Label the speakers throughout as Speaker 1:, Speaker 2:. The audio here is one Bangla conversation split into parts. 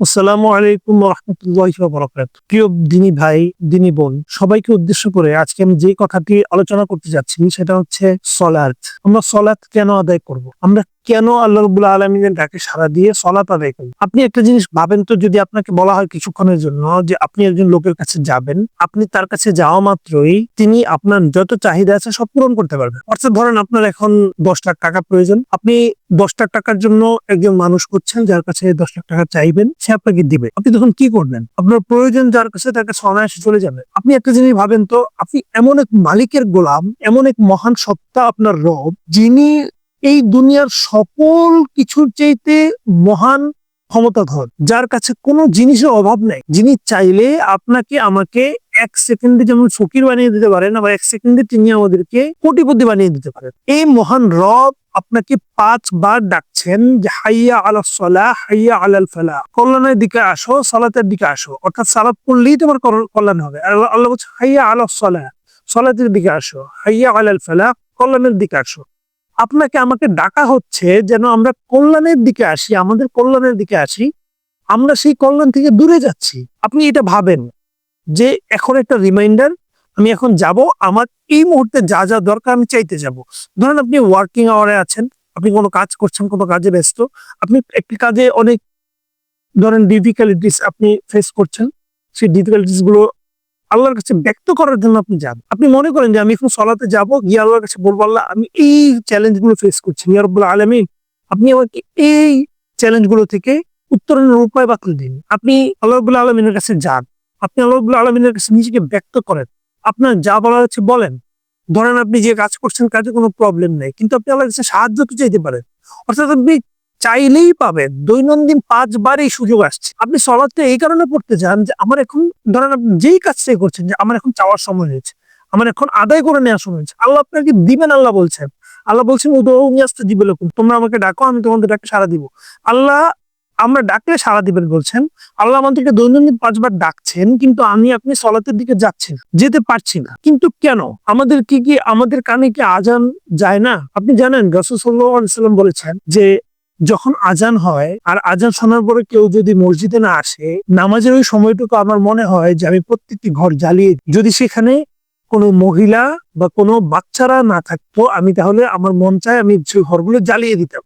Speaker 1: আসসালামু আলাইকুম রহমতুল্লাহ বরকাত প্রিয় দিনী ভাই, দিনী বোন, সবাইকে উদ্দেশ্য করে আজকে আমি যে কথাটি আলোচনা করতে যাচ্ছি সেটা হচ্ছে সলাৎ আমরা সলাৎ কেন আদায় করব। আমরা কেন আল্লাহ রবুল্লা আলমিনের ডাকে সারা দিয়ে সলাৎ আদায় করব আপনি একটা জিনিস ভাবেন তো, যদি আপনাকে বলা হয় কিছুক্ষণের জন্য যে আপনি একজন লোকের কাছে যাবেন, আপনি তার কাছে যাওয়া মাত্রই তিনি আপনার যত চাহিদা আছে সব পূরণ করতে পারবেন। অর্থাৎ ধরেন আপনার এখন দশ লাখ টাকা প্রয়োজন, আপনি দশ লাখ টাকার জন্য একজন মানুষ করছেন যার কাছে দশ লাখ টাকা চাইবেন, সে আপনাকে দিবে। আপনি তখন কি করবেন? আপনার প্রয়োজন যার কাছে তার কাছে অনায়াসে চলে যাবে। আপনি একটা জিনিস ভাবেন তো, আপনি এমন এক মালিকের গোলাম, এমন এক মহান সত্তা আপনার রব, যিনি এই দুনিয়ার সকল কিছুর চাইতে মহান ক্ষমতাধর, যার কাছে কোনো জিনিসের অভাব নেই। যিনি চাইলে আপনাকে, আমাকে এক সেকেন্ডে যেমন ফকির বানিয়ে দিতে পারেন, আবার এক সেকেন্ডে তিনি আমাদেরকে কোটিপতি বানিয়ে দিতে পারেন। এই মহান রব আপনাকে পাঁচবার ডাকছেন যে, হাইয়া আলা সলা, হাইয়া আলাল ফালা। কল্যাণের দিকে আসো, সালাতের দিকে আসো। অর্থাৎ সালাত পড়লেই তোমার কল্যাণ হবে। আল্লাহ- বলছে হাইয়া আলা সলা, সলাতের দিকে আসো। হাইয়া আলাল ফালা, কল্যাণের দিকে আসো। আপনাকে আমাকে ডাকা হচ্ছে যেন আমরা কল্যাণের দিকে আসি, আমাদের কল্যাণের দিকে আসি। আমরা সেই কল্যাণ থেকে দূরে যাচ্ছি। আপনি এটা ভাবেন যে এখন একটা রিমাইন্ডার আমি এখন যাব, আমার এই মুহূর্তে যা যা দরকার আমি চাইতে যাব। ধরেন আপনি ওয়ার্কিং আওয়ারে আছেন, আপনি কোনো কাজ করছেন, কোনো কাজে ব্যস্ত, আপনি একটি কাজে অনেক ধরেন ডিফিকাল্টিস আপনি ফেস করছেন, সেই ডিফিকাল্টিসগুলো আল্লাহর কাছে ব্যক্ত করার জন্য আপনি যান। আপনি মনে করেন যে আমি এখন সলাতে যাব, গিয়ে আল্লাহর কাছে বলব, আল্লাহ, আমি এই চ্যালেঞ্জগুলো ফেস করছি ইয়ারবুল আলমী আপনি আমাকে এই চ্যালেঞ্জগুলো থেকে উত্তরণের উপায় বাতলে দিন। আপনি আল্লাহ রবুল্লা আলমিনের কাছে যান। আপনি আল্লাহ রবুল্লা আলমিনের কাছে নিজেকে ব্যক্ত করেন। আপনার যা বলার হচ্ছে বলেন। ধরেন আপনি যে কাজ করছেন, কাজে কোনো প্রবলেম নেই। কিন্তু আপনি আল্লাহর কাছে সাহায্য চাইতে পারেন। অর্থাৎ আপনি চাইলেই পাবেন। দৈনন্দিন পাঁচবার এই সুযোগ আসছে। আপনি সলাতে এই কারণে পড়তে চান যে, আমার এখন ধরেন আপনি যেই কাজটাই করছেন যে, আমার এখন চাওয়ার সময় হয়েছে। আমার এখন আদায় করে নেওয়ার সময় হয়েছে। আল্লাহ আপনাকে দিবেন, আল্লাহ বলছেন। আল্লাহ বলছেন উদৌমি আসতে দিবে লোক তোমরা আমাকে ডাকো, আমি তোমাদের ডাকে সারা দিব। আল্লাহ, আমরা ডাকলে সারা দিবেন বলছেন, আল্লাহ আমাদেরকে দৈনন্দিন পাঁচবার ডাকছেন, কিন্তু আমি আপনি সলাতের দিকে যাচ্ছি যেতে পারছি না। কিন্তু কেন? আমাদের কি কি, আমাদের কানে কি আজান যায় না? আপনি জানেন, রসুল সাল্লাম বলেছেন যে যখন আজান হয়, আর আজান শোনার পরে কেউ যদি মসজিদে না আসে, নামাজের ওই সময়টুকু আমার মনে হয় যে আমি প্রত্যেকটি ঘর জ্বালিয়ে। যদি সেখানে কোনো মহিলা বা কোনো বাচ্চারা না থাকতো, আমি তাহলে আমার মন চায় আমি সেই ঘরগুলো জ্বালিয়ে দিতাম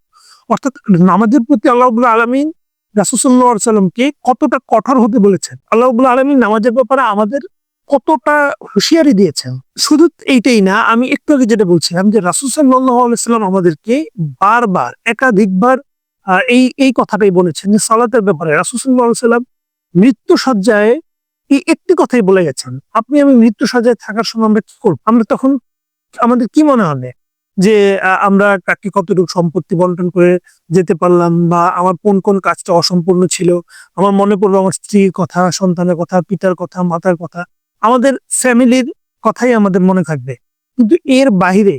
Speaker 1: অর্থাৎ নামাজের প্রতি আল্লাহ আলমিন রাসুসাল্লাহ সাল্লামকে কতটা কঠোর হতে বলেছেন আল্লাহ আলমিন নামাজের ব্যাপারে আমাদের কতটা হুঁশিয়ারি দিয়েছেন? শুধু এইটাই না, আমি একটু আগে যেটা বলছিলাম যে রাসুসাল্লাহ সাল্লাম আমাদেরকে বারবার, একাধিকবার এই এই কথাটাই বলেছেন যে সালাতের ব্যাপারে। রাসুসাল্লাহ সাল্লাম মৃত্যু সজ্জায় এই একটি কথাই বলে গেছেন, আপনি আমি মৃত্যু সজ্জায় থাকার সময় আমরা কি করব? আমরা তখন, আমাদের কি মনে হবে? যে আমরা কাকে কতটুকু সম্পত্তি বন্টন করে যেতে পারলাম বা আমার কোন কোন কাজটা অসম্পূর্ণ ছিল? আমার মনে পড়ল আমার স্ত্রীর কথা, সন্তানের কথা, পিতার কথা, মাতার কথা। আমাদের ফ্যামিলির কথাই আমাদের মনে থাকবে। কিন্তু এর বাইরে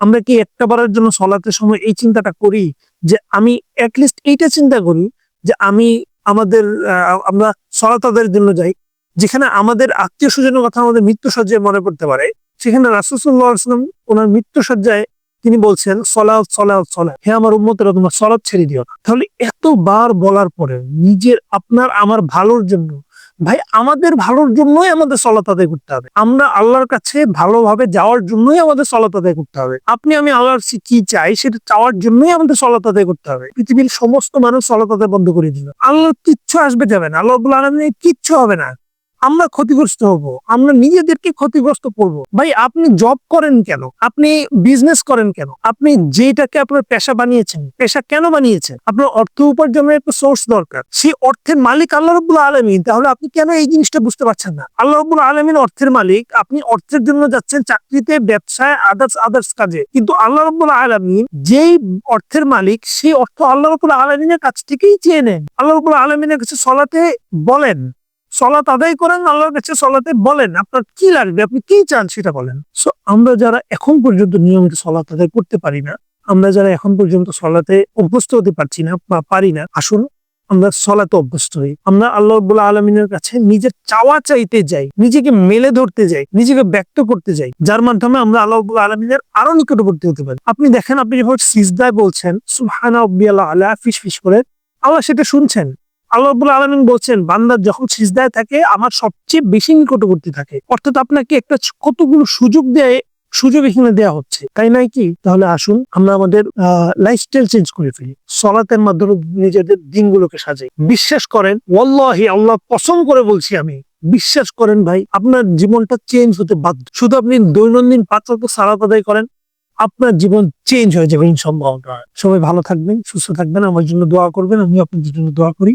Speaker 1: আমরা কি একটা বারের জন্য সলাতের সময় এই চিন্তাটা করি যে আমি অ্যাটলিস্ট এইটা চিন্তা করি যে আমি আমাদের আমরা সলাতাদের জন্য যাই, যেখানে আমাদের আত্মীয় স্বজনের কথা আমাদের মৃত্যু সজ্জায় মনে পড়তে পারে। সেখানে রাসুসাল্লাহ আসলাম ওনার মৃত্যু সজ্জায় তিনি বলছেন, সলাৎ সলাৎ সলাৎ। হে আমার উম্মতেরা, তোমরা সলাৎ ছেড়ে দিও তাহলে এতবার বলার পরে নিজের, আপনার, আমার ভালোর জন্য ভাই, আমাদের ভালোর জন্যই আমাদের সলাত আদায় করতে হবে। আমরা আল্লাহর কাছে ভালোভাবে যাওয়ার জন্যই আমাদের সলাত আদায় করতে হবে। আপনি, আমি আল্লাহর কি চাই সেটা চাওয়ার জন্যই আমাদের সলাত আদায় করতে হবে। পৃথিবীর সমস্ত মানুষ সলাত আদায় বন্ধ করে দিল আল্লাহর কিচ্ছু আসবে যাবে না। আল্লাহ কিচ্ছু হবে না। আমরা ক্ষতিগ্রস্ত হব, আমরা নিজেদেরকে ক্ষতিগ্রস্ত করব। ভাই, আপনি জব করেন কেন? আপনি বিজনেস করেন কেন? আপনি যেটাকে আপনার পেশা বানিয়েছেন, পেশা কেন বানিয়েছেন? আপনার অর্থ উপার্জনের একটা সোর্স দরকার। সেই অর্থের মালিক আল্লাহ রবুল্লা আলমিন, তাহলে আপনি কেন এই জিনিসটা বুঝতে পারছেন না? আল্লাহ রবুল্লা আলমিন অর্থের মালিক, আপনি অর্থের জন্য যাচ্ছেন চাকরিতে, ব্যবসায় আদার্স আদার্স কাজে। কিন্তু আল্লাহ রবুল্লা আলমিন যেই অর্থের মালিক, সেই অর্থ আল্লাহ রবুল্লা আলমিনের কাছ থেকেই চেয়ে নেন। আল্লাহ রবুল্লা আলমিনের কাছে সলাতে বলেন সলাত আদায় করেন, আল্লাহর কাছে সলাতে বলেন। আপনার কি লাগবে? আপনি কি চান সেটা বলেন। সো আমরা যারা এখন পর্যন্ত নিয়মিত সলাত আদায় করতে পারি না, আমরা যারা এখন পর্যন্ত সলাতে অভ্যস্ত হতে পারছি না বা পারি না, আসুন আমরা সলাতে অভ্যস্ত হই। আমরা আল্লাহ আলমিনের কাছে নিজের চাওয়া চাইতে যাই, নিজেকে মেলে ধরতে যাই, নিজেকে ব্যক্ত করতে যাই, যার মাধ্যমে আমরা আল্লাহ রব্বুল্লাহ আলমিনের আরও নিকটবর্তী হতে পারি। আপনি দেখেন, আপনি যখন সিজদায় বলছেন সুহানা আল্লাহ আল্লাহ ফিস ফিস করে, আল্লাহ সেটা শুনছেন। আল্লাহ রাব্বুল আলামিন বলছেন বান্দার যখন সিজদায় থাকে, আমার সবচেয়ে বেশি নিকটবর্তী থাকে। অর্থাৎ আপনাকে একটা কতগুলো সুযোগ দেয়, সুযোগ এখানে দেওয়া হচ্ছে। তাই নয় কি? তাহলে আসুন, আমরা আমাদের লাইফস্টাইল চেঞ্জ করে ফেলি। সলাতের মাধ্যমে নিজেদের দিনগুলোকে সাজাই। বিশ্বাস করেন, ওয়াল্লাহি, আল্লাহ পছন্দ করে বলছি আমি, বিশ্বাস করেন ভাই, আপনার জীবনটা চেঞ্জ হতে বাধ্য। শুধু আপনি দৈনন্দিন ওয়াক্ত সালাত আদায় করেন, আপনার জীবন চেঞ্জ হয়ে যাবে ইনশাল্লাহ সবাই ভালো থাকবেন, সুস্থ থাকবেন, আমার জন্য দোয়া করবেন আমি আপনাদের জন্য দোয়া করি।